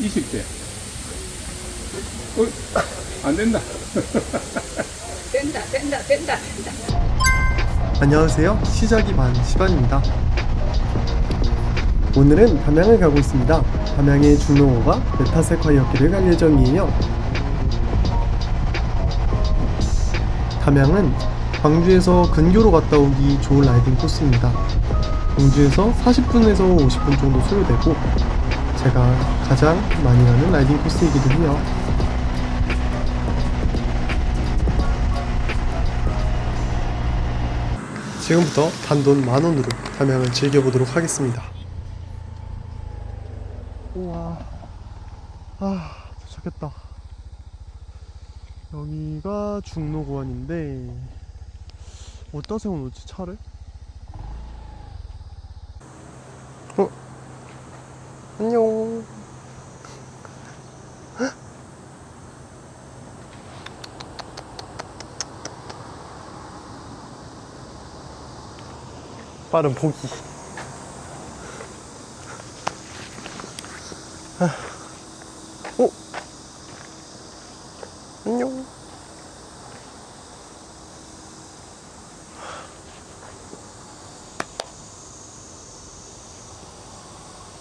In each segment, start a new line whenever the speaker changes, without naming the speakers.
20대. 어, 안 된다.
된다 된다 된다 된다
안녕하세요. 시작이 반 시반입니다. 오늘은 담양을 가고 있습니다. 담양의 중농호가 메타세콰이어길을 갈 예정이에요. 담양은 광주에서 근교로 갔다 오기 좋은 라이딩 코스입니다. 광주에서 40분에서 50분 정도 소요되고 제가 가장 많이 가는 라이딩 코스이기도 해요. 지금부터 단돈 만원으로 담양을 즐겨보도록 하겠습니다. 우와, 아, 도착했다. 여기가 중로구안인데, 어디다 세워놓지, 차를? 안녕. 빠른 포기. 아. 어? 안녕.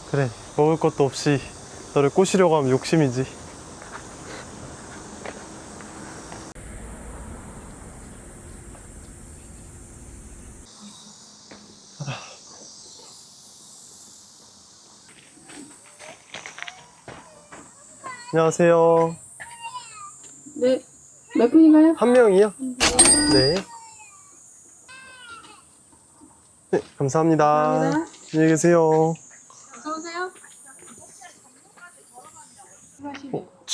그래, 먹을 것도 없이 너를 꼬시려고 하면 욕심이지. 안녕하세요.
네 몇 분인가요?
한 명이요? 네. 네, 감사합니다.
감사합니다.
안녕히 계세요.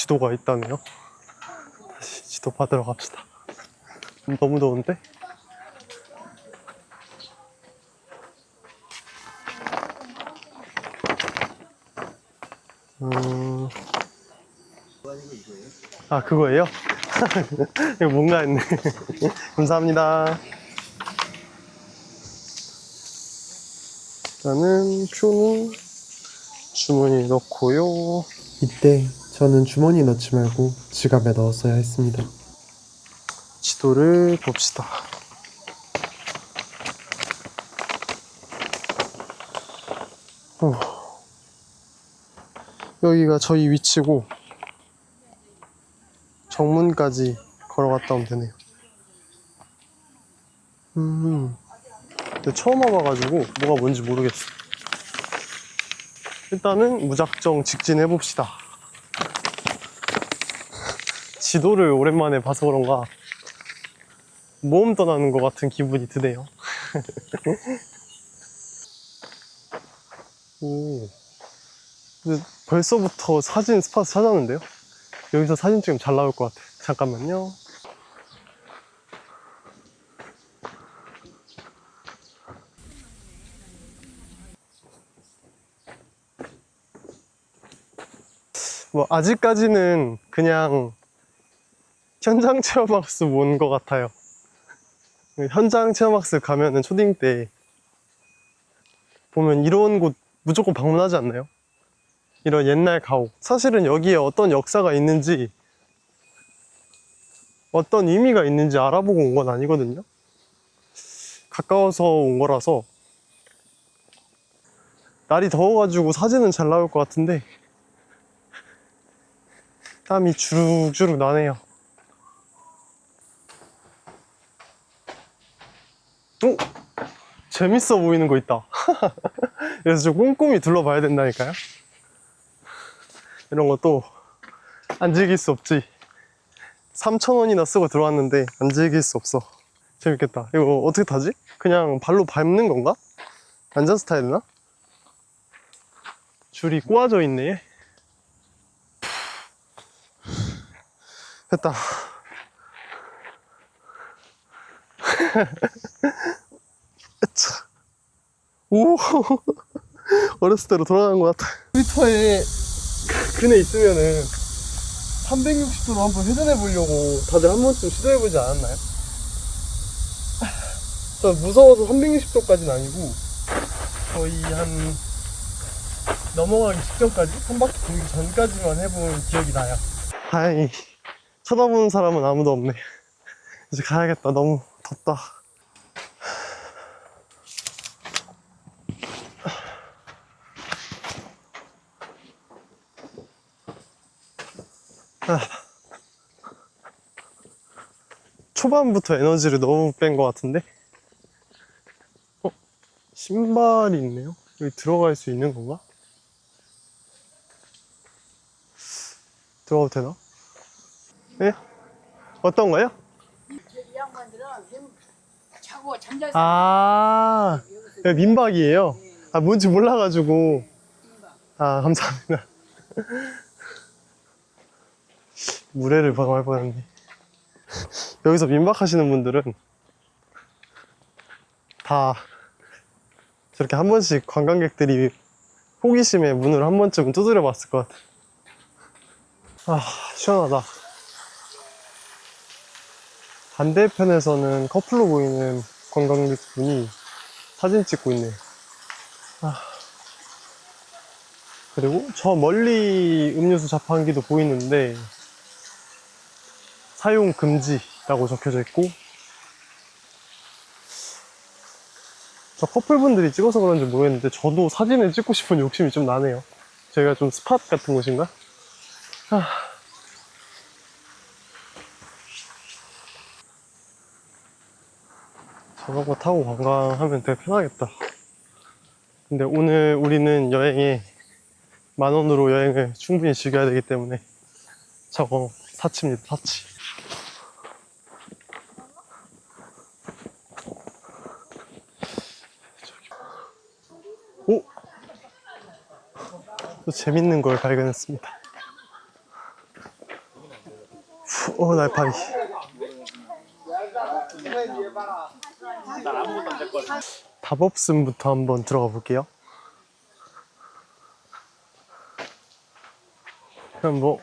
지도가 있다네요. 다시 지도 받으러 갑시다. 음, 너무 더운데? 음... 아, 그거예요? 이거 뭔가 했네. 감사합니다. 일단은 표는 주머니에 넣고요. 이때 저는 주머니에 넣지 말고 지갑에 넣었어야 했습니다. 지도를 봅시다. 어. 여기가 저희 위치고 정문까지 걸어갔다 오면 되네요. 음, 근데 처음 와봐가지고 뭐가 뭔지 모르겠어. 일단은 무작정 직진해 봅시다. 지도를 오랜만에 봐서 그런가 모험 떠나는 것 같은 기분이 드네요. 오, 벌써부터 사진 스팟 찾았는데요? 여기서 사진 찍으면 잘 나올 것 같아. 잠깐만요. 뭐 아직까지는 그냥 현장 체험학습 온 것 같아요. 현장 체험학습 가면은 초딩 때 보면 이런 곳 무조건 방문하지 않나요? 이런 옛날 가옥. 사실은 여기에 어떤 역사가 있는지 어떤 의미가 있는지 알아보고 온 건 아니거든요. 가까워서 온 거라서 날이 더워가지고 사진은 잘 나올 것 같은데 땀이 주룩주룩 나네요. 오! 재밌어 보이는 거 있다. 그래서 좀 꼼꼼히 둘러봐야 된다니까요. 이런 것도 안 즐길 수 없지. 3,000원이나 쓰고 들어왔는데 안 즐길 수 없어. 재밌겠다. 이거 어떻게 타지? 그냥 발로 밟는 건가? 앉아서 타야 되나? 줄이 꼬아져 있네. 됐다. 으차. 오, 어렸을 때로 돌아간 것 같아. 트위터에 그네 있으면은 360도로 한번 회전해 보려고 다들 한 번쯤 시도해 보지 않았나요? 저 무서워서 360도까지는 아니고 거의 한 넘어가기 직전까지 한 바퀴 돌기 전까지만 해본 기억이 나요. 다행히 쳐다보는 사람은 아무도 없네. 이제 가야겠다. 너무 덥다. 아. 초반부터 에너지를 너무 뺀 것 같은데? 어? 신발이 있네요? 여기 들어갈 수 있는 건가? 들어가도 되나? 예? 어떤 거요?
자고 잠잘
아, 네, 민박이에요. 아, 뭔지 몰라가지고. 아, 감사합니다. 무례를 방어할 뻔했네. 여기서 민박하시는 분들은 다 저렇게 한 번씩 관광객들이 호기심에 문을 한 번쯤 두드려 봤을 것 같아. 아, 시원하다. 반대편에서는 커플로 보이는 관광객분이 사진 찍고 있네요. 아. 그리고 저 멀리 음료수 자판기도 보이는데 사용 금지라고 적혀져 있고 저 커플분들이 찍어서 그런지 모르겠는데 저도 사진을 찍고 싶은 욕심이 좀 나네요. 저희가 좀 스팟 같은 곳인가? 아. 저런 거 타고 관광하면 되게 편하겠다. 근데 오늘 우리는 여행에 만 원으로 여행을 충분히 즐겨야 되기 때문에 저거 사치입니다, 사치. 오! 또 재밌는 걸 발견했습니다. 후, 어, 날파리. 난 아무것도 안 될 것 같아. 없음부터 한번 들어가 볼게요. 그냥 뭐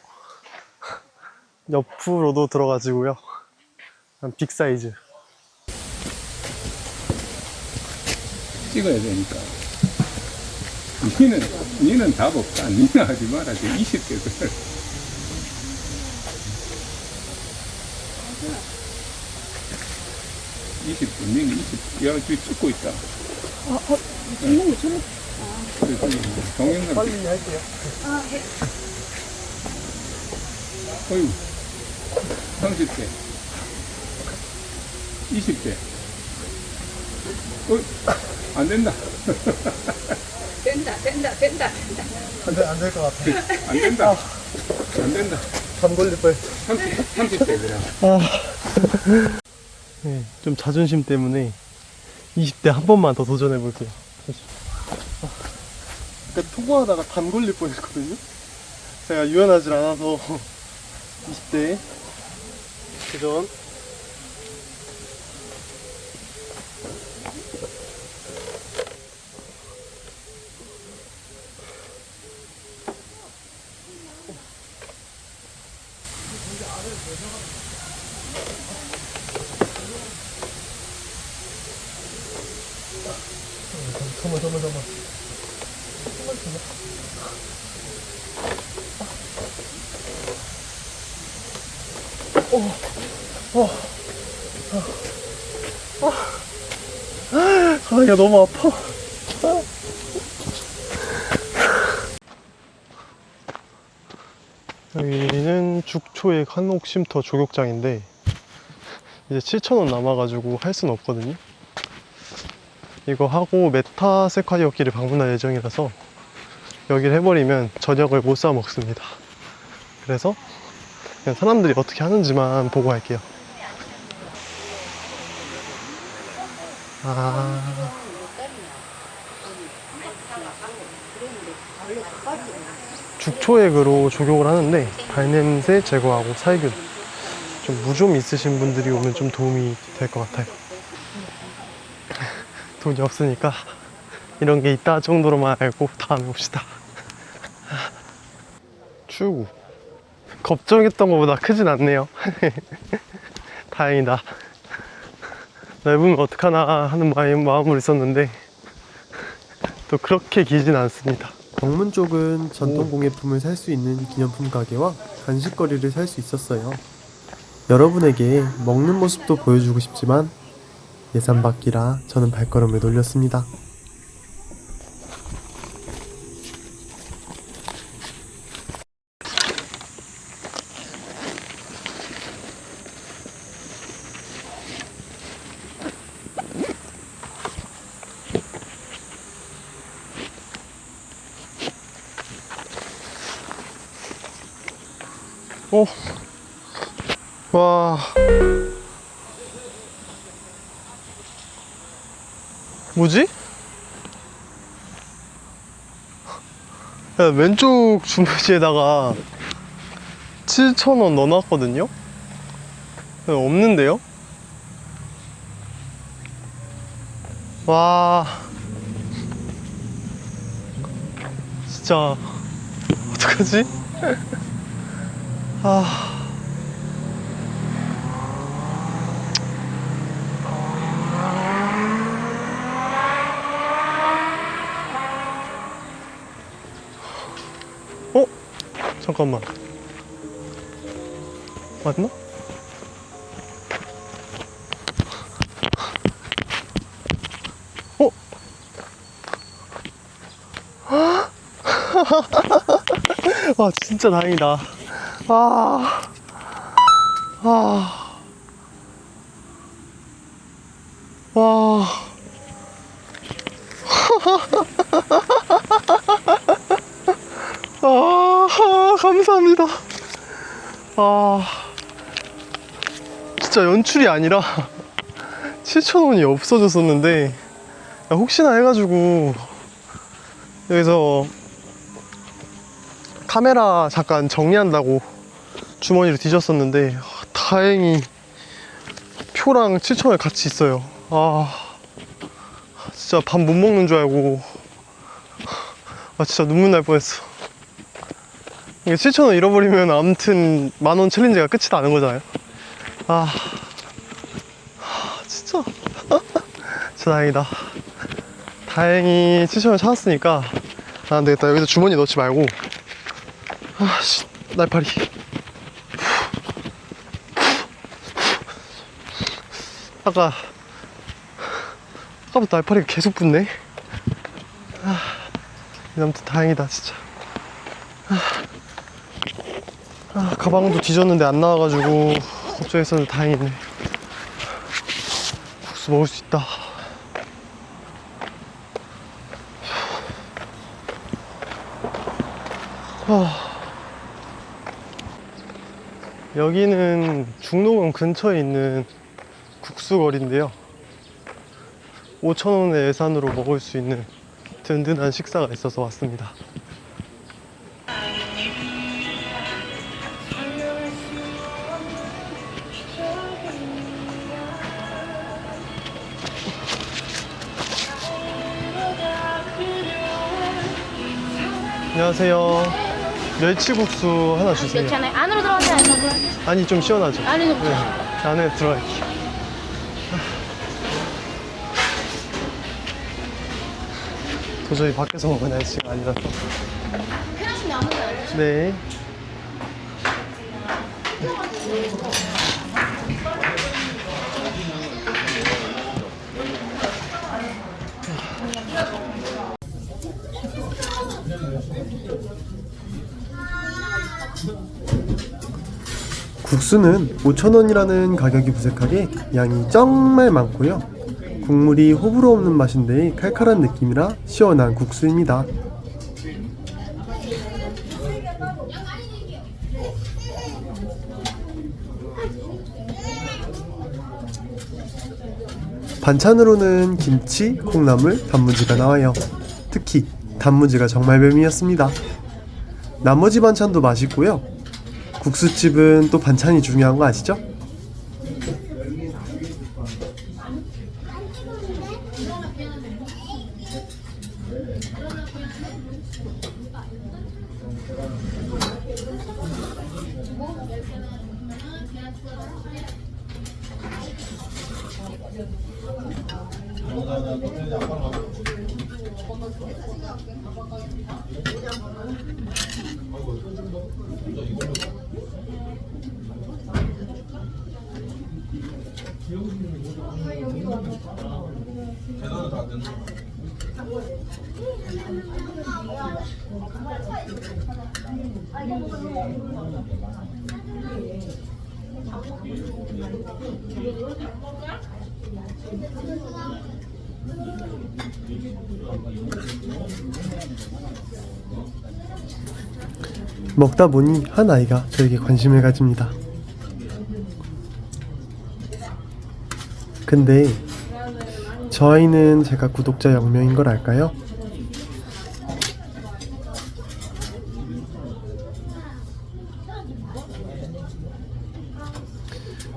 옆으로도 들어가지고요. 빅 사이즈.
찍어야 되니까. 니는, 니는 답 없다. 니는 하지 마라. 20대 그 20, 분명히 20, 이 양쪽이 찍고 있다. 아, 어, 찍는 거 그, 저는. 경영상.
빨리 할게요. 아, 네.
어휴, 30대. 20대. 어, 안 된다.
된다, 된다, 된다, 된다.
안 돼, 안 될 것 같아.
안 된다. 아. 안 된다.
참 걸릴 뻔.
30, 30대 그냥. 아.
네, 좀 자존심 때문에 20대 한 번만 더 도전해 볼게요. 그러니까 통화하다가 담 걸릴 뻔했거든요. 제가 유연하지 않아서 20대 도전. 잠깐만 잠깐만 잠깐만. 아, 야 너무 아파. 여기는 죽초의 한옥쉼터 조격장인데 이제 7,000원 남아가지고 할 수는 없거든요. 이거 하고 메타 세콰이어 길을 방문할 예정이라서 여기를 해버리면 저녁을 못 사 먹습니다. 그래서 그냥 사람들이 어떻게 하는지만 보고 할게요. 아. 죽초액으로 조격을 하는데 발냄새 제거하고 살균 좀 무 좀 있으신 분들이 오면 좀 도움이 될 것 같아요. 돈이 없으니까 이런 게 있다 정도로만 알고 다음에 옵시다. 출구. 걱정했던 것보다 크진 않네요. 다행이다. 넓으면 어떡하나 하는 마음, 마음으로 있었는데 또 그렇게 길진 않습니다. 정문 쪽은 전통 공예품을 살 수 있는 기념품 가게와 간식거리를 살 수 있었어요. 여러분에게 먹는 모습도 보여주고 싶지만 예산 밖이라 저는 발걸음을 돌렸습니다. 어. 와. 뭐지? 야, 왼쪽 주머니에다가 7,000원 넣어놨거든요? 야, 없는데요? 와. 진짜. 어떡하지? 아. 잠깐만. 맞나? 어? 와, 진짜 다행이다. 아, 아, 와. 아, 감사합니다. 아, 진짜 연출이 아니라 7,000원이 없어졌었는데, 야, 혹시나 해가지고, 여기서 카메라 잠깐 정리한다고 주머니를 뒤졌었는데, 아, 다행히 표랑 7,000원이 같이 있어요. 아, 진짜 밥 못 먹는 줄 알고, 아, 진짜 눈물 날 뻔했어. 이게 7,000원 잃어버리면 아무튼 만 원 챌린지가 끝이 나는 거잖아요. 아, 아, 진짜. 진짜 다행이다. 다행히 7,000원 찾았으니까, 아, 안 되겠다. 여기서 주머니 넣지 말고. 아, 씨, 날파리. 아까, 아까부터 날파리가 계속 붙네. 아, 아무튼 다행이다, 진짜. 아, 가방도 뒤졌는데 안 나와가지고 걱정했었는데 다행이네. 국수 먹을 수 있다. 아. 여기는 중로원 근처에 있는 국수거리인데요. 5,000원의 예산으로 먹을 수 있는 든든한 식사가 있어서 왔습니다. 안녕하세요. 멸치국수 하나 주세요.
괜찮아요. 안으로 들어가세요. 안으로.
아니 좀 시원하죠?
안에 놓고.
네, 안에 들어갈게요. 도저히 밖에서 먹은 날씨가 아니라서.
나오는 거 알죠?
네. 국수는 5,000원이라는 가격이 무색하게 양이 정말 많고요. 국물이 호불호 없는 맛인데 칼칼한 느낌이라 시원한 국수입니다. 반찬으로는 김치, 콩나물, 단무지가 나와요. 특히 단무지가 정말 별미였습니다. 나머지 반찬도 맛있고요. 국수집은 또 반찬이 중요한 거 아시죠? 먹다 보니 한 아이가 저에게 관심을 가집니다. 근데 저 아이는 제가 구독자 0명인 걸 알까요?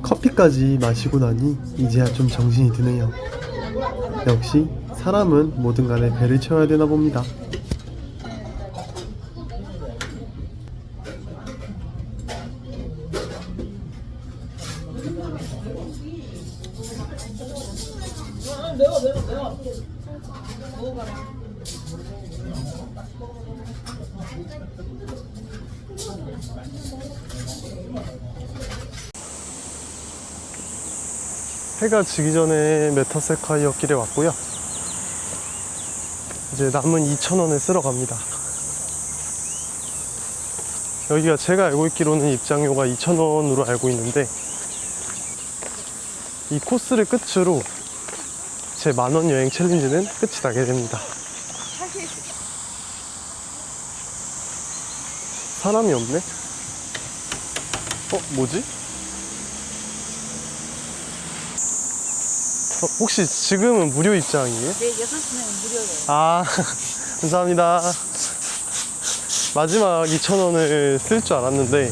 커피까지 마시고 나니 이제야 좀 정신이 드네요. 역시 사람은 뭐든 간에 배를 채워야 되나 봅니다. 해가 지기 전에 메타세카이어 길에 왔고요. 이제 남은 2,000원을 쓰러 갑니다. 여기가 제가 알고 있기로는 입장료가 2,000원으로 알고 있는데 이 코스를 끝으로 제 만원 여행 챌린지는 끝이 나게 됩니다. 사람이 없네? 어, 뭐지? 어, 혹시 지금은 무료 입장이에요?
네, 6시면 무료예요.
아, 감사합니다. 마지막 2,000원을 쓸 줄 알았는데,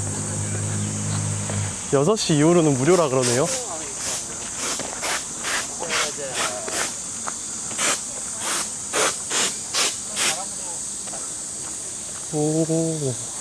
6시 이후로는 무료라 그러네요. 오.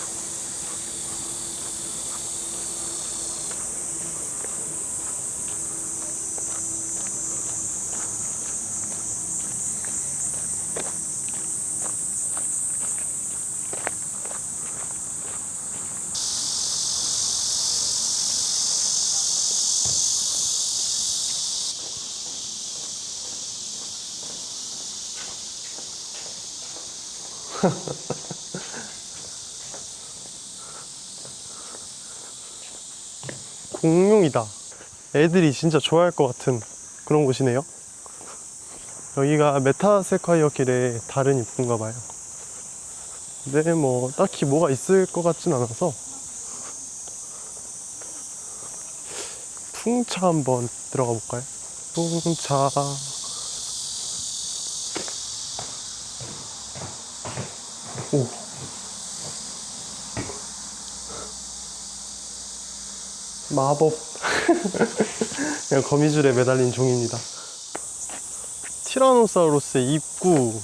공룡이다. 애들이 진짜 좋아할 것 같은 그런 곳이네요. 여기가 메타세콰이어 길의 다른 입구인가 봐요. 근데 뭐 딱히 뭐가 있을 것 같진 않아서 풍차 한번 들어가 볼까요? 풍차 오. 마법. 그냥 거미줄에 매달린 종입니다. 티라노사우루스의 입구.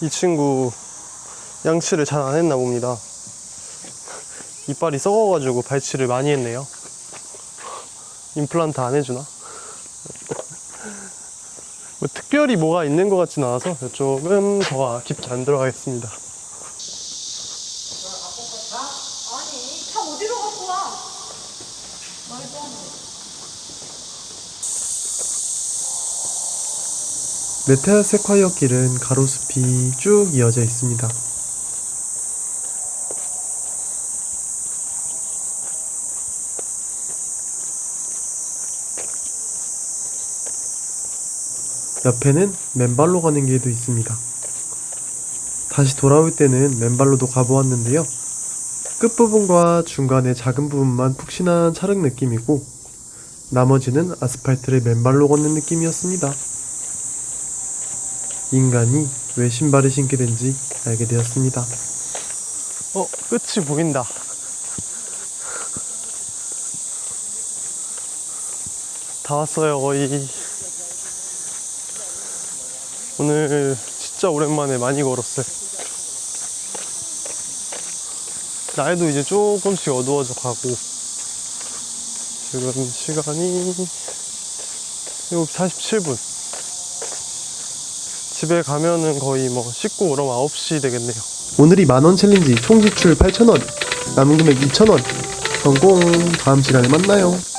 이 친구 양치를 잘 안 했나 봅니다. 이빨이 썩어가지고 발치를 많이 했네요. 임플란트 안 해주나? 뭐 특별히 뭐가 있는 것 같진 않아서 이쪽은 더 깊게 안 들어가겠습니다
아니, 차 어디로 갖고 와?
메테아 세콰이어 길은 가로숲이 쭉 이어져 있습니다. 옆에는 맨발로 가는 길도 있습니다. 다시 돌아올 때는 맨발로도 가보았는데요. 끝부분과 중간의 작은 부분만 푹신한 차릉 느낌이고 나머지는 아스팔트를 맨발로 걷는 느낌이었습니다. 인간이 왜 신발을 신게 된지 알게 되었습니다. 어, 끝이 보인다. 다 왔어요, 거의. 오늘 진짜 오랜만에 많이 걸었어요. 날도 이제 조금씩 어두워져 가고, 지금 시간이 7시 47분. 집에 가면은 거의 뭐 씻고 그럼 9시 되겠네요. 오늘이 만원 챌린지 총 지출 8,000원, 남은 금액 2,000원. 성공. 다음 시간에 만나요.